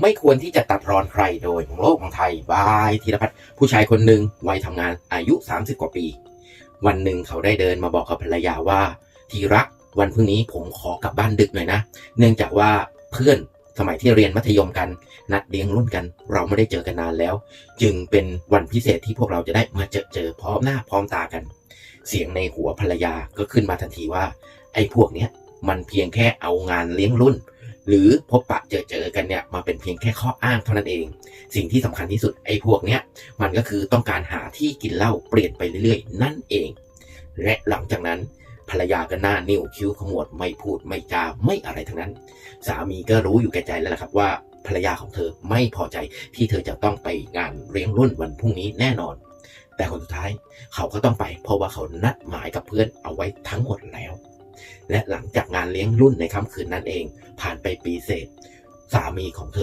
ไม่ควรที่จะตัดรอนใครโดยของโลกของไทยบายธีรพัฒน์ผู้ชายคนหนึ่งวัยทำงานอายุ 30 กว่าปี วันหนึ่งเขาได้เดินมาบอกกับภรรยาว่า ที่รักวันพรุ่งนี้ผมขอกลับบ้านดึกหน่อยนะ เนื่องจากว่าเพื่อนสมัยที่เรียนมัธยมกัน นัดเลี้ยงรุ่นกัน เราไม่ได้เจอกันนานแล้ว จึงเป็นวันพิเศษที่พวกเราจะได้มาเจอเจอพร้อมหน้าพร้อมตากัน เสียงในหัวภรรยาก็ขึ้นมาทันทีว่า ไอ้พวกเนี้ยมันเพียงแค่เอางานเลี้ยงรุ่น หรือพบปะเจอเจอกันเนี่ยมาเป็นเพียงแค่ข้ออ้างเท่านั้นเอง สิ่งที่สำคัญที่สุดไอ้พวกเนี้ยมันก็คือต้องการหาที่กินเหล้าเปลี่ยนไปเรื่อยๆ นั่นเอง และหลังจากนั้นภรรยาก็หน้านิ้วคิ้วขมวดไม่พูดไม่จาไม่อะไรทั้งนั้น สามีก็รู้อยู่แก่ใจแล้วล่ะครับว่าภรรยาของเธอไม่พอใจที่เธอจะต้องไปงานเลี้ยงรุ่นวันพรุ่งนี้แน่นอน แต่คนสุดท้ายเขาก็ต้องไปเพราะว่าเขานัดหมายกับเพื่อนเอาไว้ทั้งหมดแล้ว และหลังจากงานเลี้ยงรุ่นในค่ำคืนนั้นเอง ผ่านไปปีเศษ สามีของเธอ